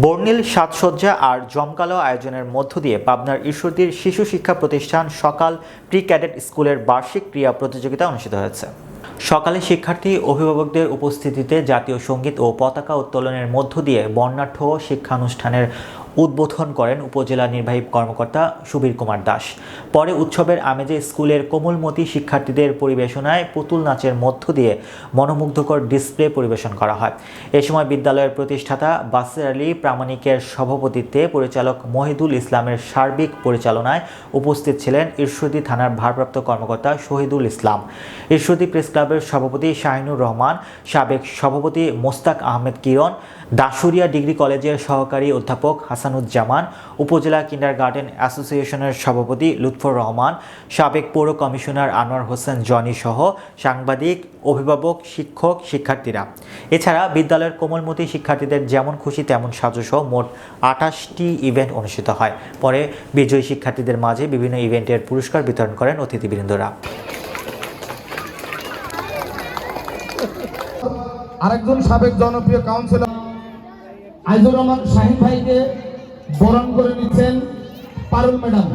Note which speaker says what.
Speaker 1: বর্ণিল সাজসজ্জা আর জমকালো আয়োজনের মধ্য দিয়ে পাবনার ঈশ্বরদীর শিশু শিক্ষা প্রতিষ্ঠান সকাল প্রি ক্যাডেট স্কুলের বার্ষিক ক্রীড়া প্রতিযোগিতা অনুষ্ঠিত হয়েছে। সকালে শিক্ষার্থী, অভিভাবকদের উপস্থিতিতে জাতীয় সংগীত ও পতাকা উত্তোলনের মধ্য দিয়ে বর্ণাঢ্য শিক্ষানুষ্ঠানের উদ্বোধন করেন উপজেলা নির্বাহী কর্মকর্তা সুবীর কুমার দাস। পরে উৎসবের আমেজে স্কুলের কোমলমতি শিক্ষার্থীদের পরিবেশনায় পুতুল নাচের মধ্য দিয়ে মনোমুগ্ধকর ডিসপ্লে পরিবেশন করা হয়। এ সময় বিদ্যালয়ের প্রতিষ্ঠাতা বাসের আলী প্রামাণিকের সভাপতিত্বে পরিচালক মহিদুল ইসলামের সার্বিক পরিচালনায় উপস্থিত ছিলেন ঈশ্বরদী থানার ভারপ্রাপ্ত কর্মকর্তা শহীদুল ইসলাম। ঈশ্বরদী প্রেস ক্লাবের সভাপতি শাহিনুর রহমান, সাবেক সভাপতি মোস্তাক আহমেদ কিরণ দাসুরিয়া ডিগ্রি কলেজের সহকারী অধ্যাপক হাসানুজ্জামান, উপজেলা কিন্ডার গার্ডেন অ্যাসোসিয়েশনের সভাপতি লুৎফর রহমান, সাবেক পৌর কমিশনার আনোয়ার হোসেন জনি সহ সাংবাদিক, অভিভাবক, শিক্ষক, শিক্ষার্থীরা। এছাড়া বিদ্যালয়ের কোমলমতি শিক্ষার্থীদের যেমন খুশি তেমন সাজসহ মোট আঠাশটি ইভেন্ট অনুষ্ঠিত হয়। পরে বিজয়ী শিক্ষার্থীদের মাঝে বিভিন্ন ইভেন্টের পুরস্কার বিতরণ করেন অতিথিবৃন্দরা।
Speaker 2: আরেকজন সাবেক জনপ্রিয় কাউন্সিলর
Speaker 3: আইজুর রহমান শাহিন ভাইকে বরণ করে নিচ্ছেন পারুল ম্যাডাম।